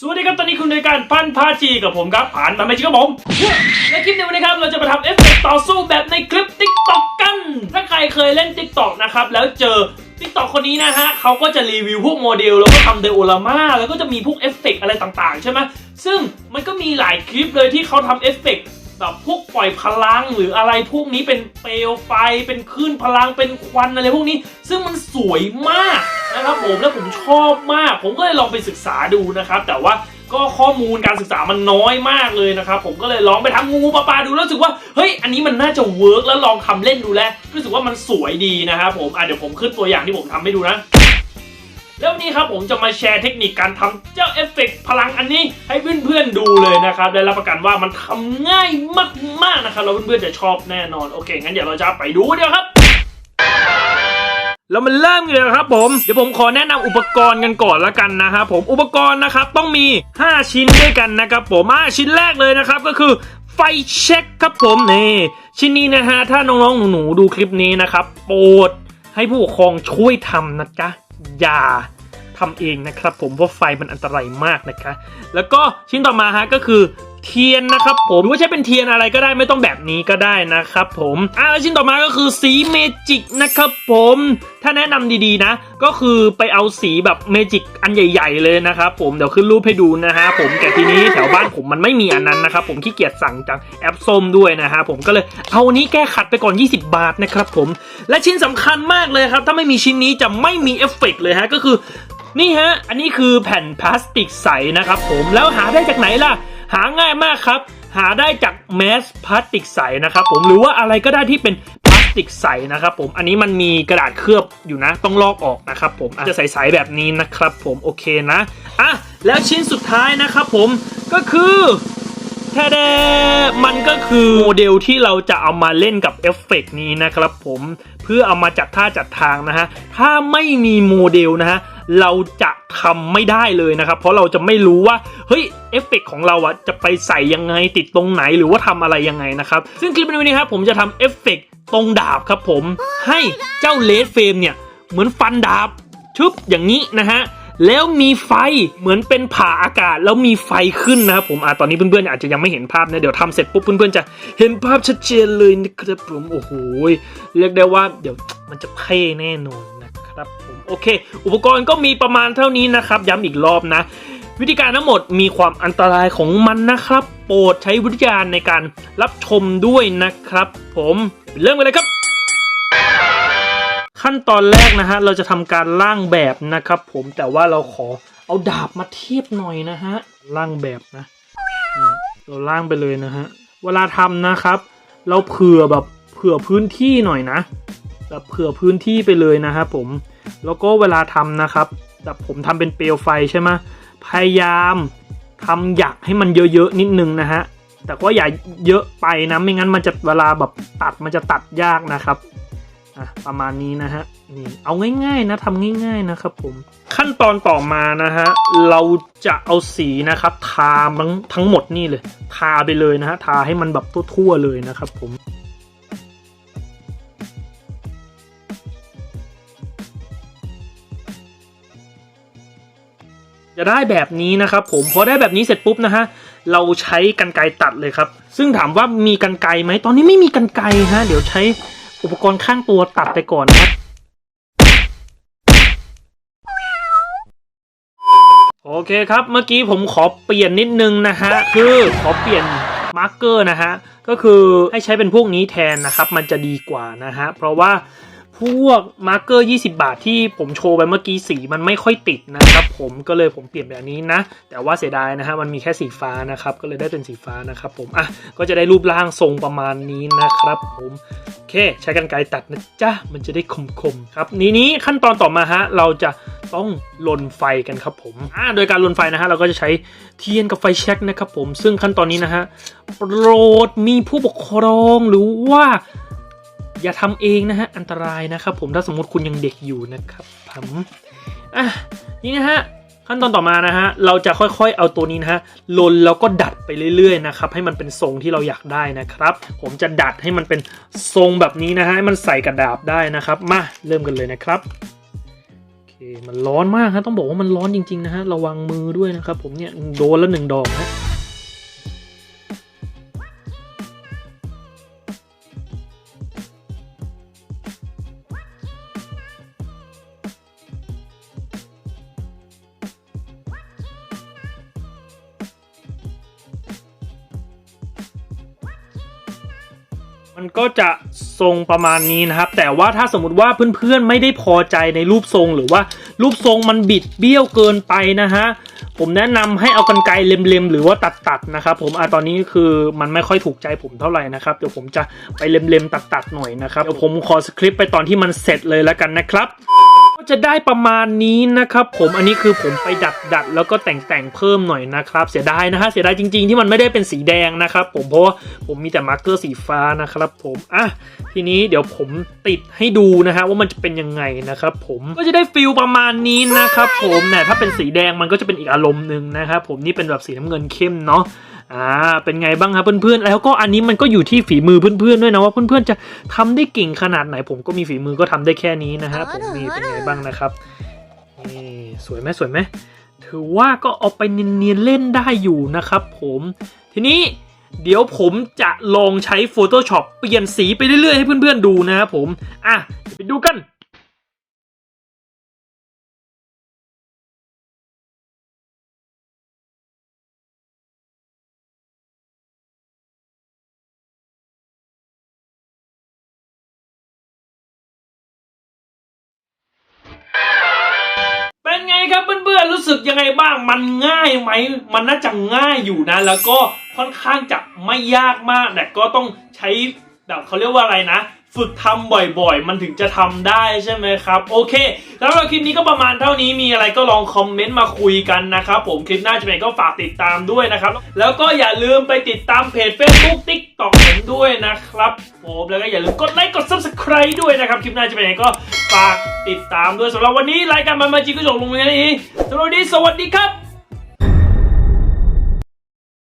สวัสดีครับ ตอนนี้คุณในการพันพาชีกับผมครับผ่านมาไม่ใช่ครับผม และคลิปในวันนี้ครับ เราจะมาทำเอฟเฟกต์ต่อสู้แบบในคลิป t ิ k t o k กัน ถ้าใครเคยเล่นติ๊กต็อกนะครับ แล้วเจอติ๊กต็อกคนนี้นะฮะเขาก็จะรีวิวพวกโมเดล แล้วก็ทำเดโอลามาแล้วก็จะมีพวกเอฟเฟกต์อะไรต่างๆ ใช่ไหมซึ่งมันก็มีหลายคลิปเลยที่เขาทำเอฟเฟกต์ แบบพวกปล่อยพลังหรืออะไรพวกนี้เป็นเปลวไฟเป็นคลื่นพลังเป็นควันอะไรพวกนี้ ซึ่งมันสวยมากนะครับผมแล้วผมชอบมาก ผมก็เลยลองไปศึกษาดูนะครับ แต่ว่าก็ข้อมูลการศึกษามันน้อยมากเลยนะครับ ผมก็เลยลองไปทำงูปลาปลาดูแล้วรู้สึกว่าเฮ้ยอันนี้มันน่าจะเวิร์กแล้วลองทำเล่นดูแล้วรู้สึกว่ามันสวยดีนะครับผมอะเดี๋ยวผมขึ้นตัวอย่างที่ผมทำให้ดูนะ แล้ววันนี้ครับผมจะมาแชร์เทคนิคการทำเจ้าเอฟเฟกต์พลังอันนี้ให้เพื่อนๆดูเลยนะครับได้รับประกันว่ามันทำง่ายมากๆนะครับแล้วเพื่อนๆจะชอบแน่นอนโอเคงั้นเดี๋ยวเราจะไปดูเดี๋ยวครับแล้วมันเริ่มกันเลยครับผมเดี๋ยวผมขอแนะนำอุปกรณ์กันก่อนละกันนะครับผมอุปกรณ์นะครับต้องมี 5 ชิ้นด้วยกันนะครับผมอ่าชิ้นแรกเลยนะครับก็คือไฟเช็คครับผมนี่ชิ้นนี้นะฮะถ้าน้องๆหนูๆดูคลิปนี้นะครับโปรดให้ผู้ปกครองช่วยทำนะจ๊ะ อย่าทำเองนะครับผมเพราะไฟมันอันตรายมากนะคะ แล้วก็ชิ้นต่อมาฮะก็คือ เทียนนะครับผมหรือว่าใช้เป็นเทียนอะไรก็ได้ไม่ต้องแบบนี้ก็ได้นะครับผมอ่าแล้วชิ้นต่อมาก็คือสีเมจิกนะครับผมถ้าแนะนำดีๆนะ ก็คือไปเอาสีแบบเมจิกอันใหญ่ ๆ เลยนะครับผมเดี๋ยวขึ้นรูปให้ดูนะฮะผมแต่ทีนี้แถวบ้านผมมันไม่มีอันนั้นนะครับผมขี้เกียจสั่งจากแอปส้มด้วยนะฮะผมก็เลยเอาอันนี้แก้ขัดไปก่อน 20 บาทนะครับผมและชิ้นสำคัญมากเลยครับถ้าไม่มีชิ้นนี้จะไม่มีเอฟเฟกต์เลยฮะก็คือนี่ฮะ อันนี้คือแผ่นพลาสติกใสนะครับผม แล้วหาได้จากไหนล่ะ หาง่ายมากครับ หาได้จากแมสพลาสติกใสนะครับผมหรือว่าอะไรก็ได้ที่เป็นพลาสติกใสนะครับผมอันนี้มันมีกระดาษเคลือบอยู่นะต้องลอกออกนะครับผมจะใสๆแบบนี้นะครับผมโอเคนะอะแล้วชิ้นสุดท้ายนะครับผมก็คือแท้มันก็คือโมเดลที่เราจะเอามาเล่นกับเอฟเฟกต์นี้นะครับผมเพื่อเอามาจัดท่าจัดทางนะฮะถ้าไม่มีโมเดลนะฮะ เราจะทำไม่ได้เลยนะครับ เพราะเราจะไม่รู้ว่าเฮ้ยเอฟเฟกต์ของเราอะจะไปใส่ยังไงติดตรงไหนหรือว่าทำอะไรยังไงนะครับ ซึ่งคลิปในวันนี้ครับผมจะทำเอฟเฟกต์ตรงดาบครับผมให้เจ้าเลดเฟมเนี่ยเหมือนฟันดาบชึบอย่างนี้นะฮะแล้วมีไฟเหมือนเป็นผ่าอากาศ แล้วมีไฟขึ้นนะครับผมอ่าตอนนี้เพื่อนๆอาจจะยังไม่เห็นภาพนะเดี๋ยวทำเสร็จปุ๊บเพื่อนๆจะเห็นภาพชัดเจนเลยนะครับผมโอ้โหเรียกได้ว่าเดี๋ยวมันจะเท่แน่นอน นะครับผมโอเค อุปกรณ์ก็มีประมาณเท่านี้นะครับ ย้ำอีกรอบนะ วิธีการทั้งหมดมีความอันตรายของมันนะครับ โปรดใช้วิธีกาในการรับชมด้วยนะครับ ผมเริ่มกันเลยครับ ขั้นตอนแรกนะฮะเราจะทำการร่างแบบนะครับ ผมแต่ว่าเราขอเอาดาบมาเทียบหน่อยนะฮะร่างแบบนะเราร่างไปเลยนะฮะเวลาทำนะครับ เราเผื่อแบบเผื่อพื้นที่หน่อยนะ แบบเผื่อพื้นที่ไปเลยนะครับผมแล้วก็เวลาทำนะครับแบบผมทำเป็นเปลวไฟใช่ไหมพยายามทำหยักให้มันเยอะๆนิดนึงนะฮะแต่ก็อย่าเยอะไปนะไม่งั้นมันจะเวลาแบบตัดมันจะตัดยากนะครับอะประมาณนี้นะฮะนี่เอาง่ายๆนะทำง่ายๆนะครับผมขั้นตอนต่อมานะฮะเราจะเอาสีนะครับ ทาทั้งทั้งหมดนี่เลย ทาไปเลยนะฮะทาให้มันแบบทั่วๆเลยนะครับผม จะได้แบบนี้นะครับผมพอได้แบบนี้เสร็จปุ๊บนะฮะเราใช้กันไกตัดเลยครับ ซึ่งถามว่ามีกันไกไหมตอนนี้ไม่มีกันไกฮะเดี๋ยวใช้อุปกรณ์ข้างตัวตัดไปก่อนนะครับโอเคครับเมื่อกี้ผมขอเปลี่ยนนิดนึงนะฮะคือขอเปลี่ยนมาร์กเกอร์นะฮะก็คือให้ใช้เป็นพวกนี้แทนนะครับ มันจะดีกว่านะฮะเพราะว่า พวกมาร์กเกอร์ 20 บาทที่ผมโชว์ไปเมื่อกี้สีมันไม่ค่อยติดนะครับผมก็เลยผมเปลี่ยนแบบนี้นะ แต่ว่าเสียดายนะฮะมันมีแค่สีฟ้านะครับก็เลยได้เป็นสีฟ้านะครับผมอะก็จะได้รูปร่างทรงประมาณนี้นะครับผมโอเค ใช้กันไกรตัดนะจ๊ะมันจะได้คมๆครับนี้นี้ขั้นตอนต่อมาฮะเราจะต้องลนไฟกันครับผมอ่าโดยการลนไฟนะฮะเราก็จะใช้เทียนกับไฟแช็กนะครับผมซึ่งขั้นตอนนี้นะฮะโปรดมีผู้ปกครองหรือว่า อย่าทำเองนะฮะ อันตรายนะครับผมถ้าสมมติคุณยังเด็กอยู่นะครับผมอะนี่นะฮะขั้นตอนต่อมานะฮะ เราจะค่อยๆ เอาตัวนี้นะฮะลนแล้วก็ดัดไปเรื่อยๆนะครับ ให้มันเป็นทรงที่เราอยากได้นะครับ ผมจะดัดให้มันเป็นทรงแบบนี้นะฮะ ให้มันใส่กระดาบได้นะครับ มาเริ่มกันเลยนะครับโอเคมันร้อนมากฮะ ต้องบอกว่ามันร้อนจริงๆนะฮะ ระวังมือด้วยนะครับ ผมเนี่ยโดนแล้วหนึ่งดอกนะ มันก็จะทรงประมาณนี้นะครับ แต่ว่าถ้าสมมติว่าเพื่อนๆไม่ได้พอใจในรูปทรงหรือว่ารูปทรงมันบิดเบี้ยวเกินไปนะฮะผมแนะนำให้เอากันไกรเล็มๆหรือว่าตัดๆนะครับ ผมอะตอนนี้คือมันไม่ค่อยถูกใจผมเท่าไหร่นะครับเดี๋ยวผมจะไปเล็มๆตัดๆหน่อยนะครับเดี๋ยวผมขอสคริปต์ไปตอนที่มันเสร็จเลยแล้วกันนะครับ จะได้ประมาณนี้นะครับผมอันนี้คือผมไปดัดดัดแล้วก็แต่งแต่งเพิ่มหน่อยนะครับ เสียดายนะฮะเสียดายจริงๆ ที่มันไม่ได้เป็นสีแดงนะครับผมเพราะว่าผมมีแต่มาร์กเกอร์สีฟ้านะครับผมอะทีนี้เดี๋ยวผมติดให้ดูนะฮะว่ามันจะเป็นยังไงนะครับผมก็จะได้ฟิลประมาณนี้นะครับผมเนี่ยถ้าเป็นสีแดงมันก็จะเป็นอีกอารมณ์หนึ่งนะครับผมนี่เป็นแบบสีน้ำเงินเข้มเนาะ อ่าเป็นไงบ้างครับเพื่อนๆ แล้วก็อันนี้มันก็อยู่ที่ฝีมือเพื่อนๆด้วยนะว่าเพื่อนๆจะทำได้เก่งขนาดไหน ผมก็มีฝีมือก็ทำได้แค่นี้นะฮะผมมีเป็นไงบ้างนะครับนี่สวยไหมสวยไหมถือว่าก็เอาไปเนียนๆเล่นได้อยู่นะครับผมทีนี้เดี๋ยวผมจะลองใช้ Photoshop เปลี่ยนสีไปเรื่อยๆ ให้เพื่อนๆดูนะครับผม อะเดี๋ยวไปดูกัน ครับเพื่อนๆรู้สึกยังไงบ้างมันง่ายไหมมันน่าจะง่ายอยู่นะ แล้วก็ค่อนข้างจะไม่ยากมากแต่ก็ต้องใช้แบบเขาเรียกว่าอะไรนะ ฝึกทำบ่อยๆ มันถึงจะทำได้ใช่ไหมครับ โอเคแล้วเราคลิปนี้ก็ประมาณเท่านี้มีอะไรก็ลองคอมเมนต์มาคุยกันนะครับผมคลิปหน้าจะเป็นก็ฝากติดตามด้วยนะครับ แล้วก็อย่าลืมไปติดตามเพจ Facebook TikTok ผมด้วยนะครับ มแล้วก็อย่าลืมกดไลค์กด Subscribe ด้วยนะครับ คลิปหน้าจะเป็นไงก็ฝากติดตามด้วยสำหรับวันนี้รายการมันมาจีก็จบลงไปแล้วนี้สำหรับวันนี้สวัสดีครับ